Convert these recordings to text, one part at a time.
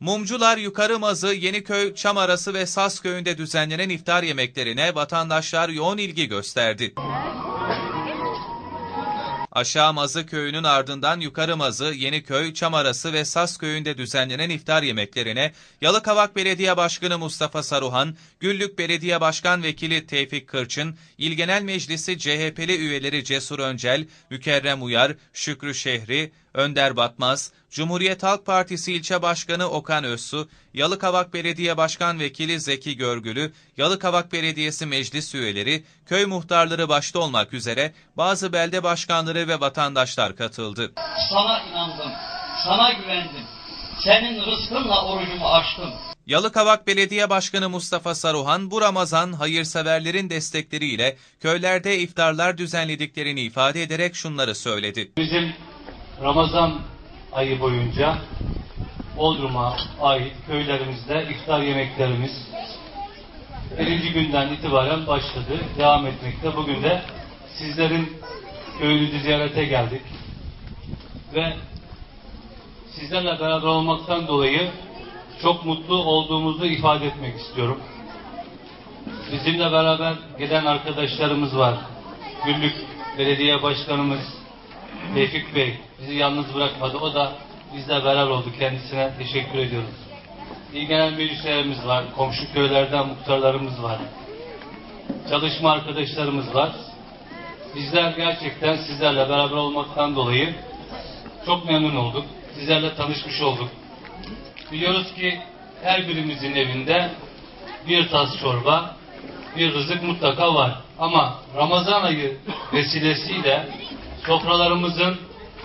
Mumcular Yukarımazı, Yeniköy, Çamarası ve Sas köyünde düzenlenen iftar yemeklerine vatandaşlar yoğun ilgi gösterdi. Aşağı Mazı köyünün ardından Yukarı Mazı, Yeniköy, Çamarası ve Sas köyünde düzenlenen iftar yemeklerine Yalıkavak Belediye Başkanı Mustafa Saruhan, Güllük Belediye Başkan Vekili Tevfik Kırçın, İl Genel Meclisi CHP'li üyeleri Cesur Öncel, Mükerrem Uyar, Şükrü Şehri, Önder Batmaz, Cumhuriyet Halk Partisi İlçe Başkanı Okan Özsu, Yalıkavak Belediye Başkan Vekili Zeki Görgülü, Yalıkavak Belediyesi Meclis üyeleri, köy muhtarları başta olmak üzere bazı belde başkanları ve vatandaşlar katıldı. Sana inandım, sana güvendim. Senin rızkınla orucumu açtım. Yalıkavak Belediye Başkanı Mustafa Saruhan bu Ramazan hayırseverlerin destekleriyle köylerde iftarlar düzenlediklerini ifade ederek şunları söyledi. Bizim Ramazan ayı boyunca Bodrum'a ait köylerimizde iftar yemeklerimiz birinci günden itibaren başladı. Devam etmekte. Bugün de sizlerin köyünüzü ziyarete geldik. Ve sizlerle beraber olmaktan dolayı çok mutlu olduğumuzu ifade etmek istiyorum. Bizimle beraber gelen arkadaşlarımız var. Güllük Belediye Başkanımız Tevfik Bey bizi yalnız bırakmadı. O da bizle beraber oldu. Kendisine teşekkür ediyoruz. İl Genel Meclislerimiz var. Komşu köylerden muhtarlarımız var. Çalışma arkadaşlarımız var. Bizler gerçekten sizlerle beraber olmaktan dolayı çok memnun olduk. Sizlerle tanışmış olduk. Biliyoruz ki her birimizin evinde bir tas çorba, bir rızık mutlaka var. Ama Ramazan ayı vesilesiyle sofralarımızın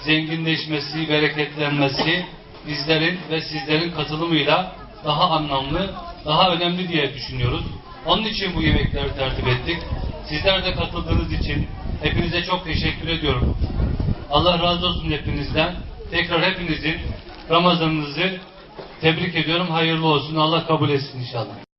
zenginleşmesi, bereketlenmesi bizlerin ve sizlerin katılımıyla daha anlamlı, daha önemli diye düşünüyoruz. Onun için bu yemekleri tertip ettik. Sizler de katıldığınız için hepinize çok teşekkür ediyorum. Allah razı olsun hepinizden. Tekrar hepinizin Ramazanınızı tebrik ediyorum. Hayırlı olsun. Allah kabul etsin inşallah.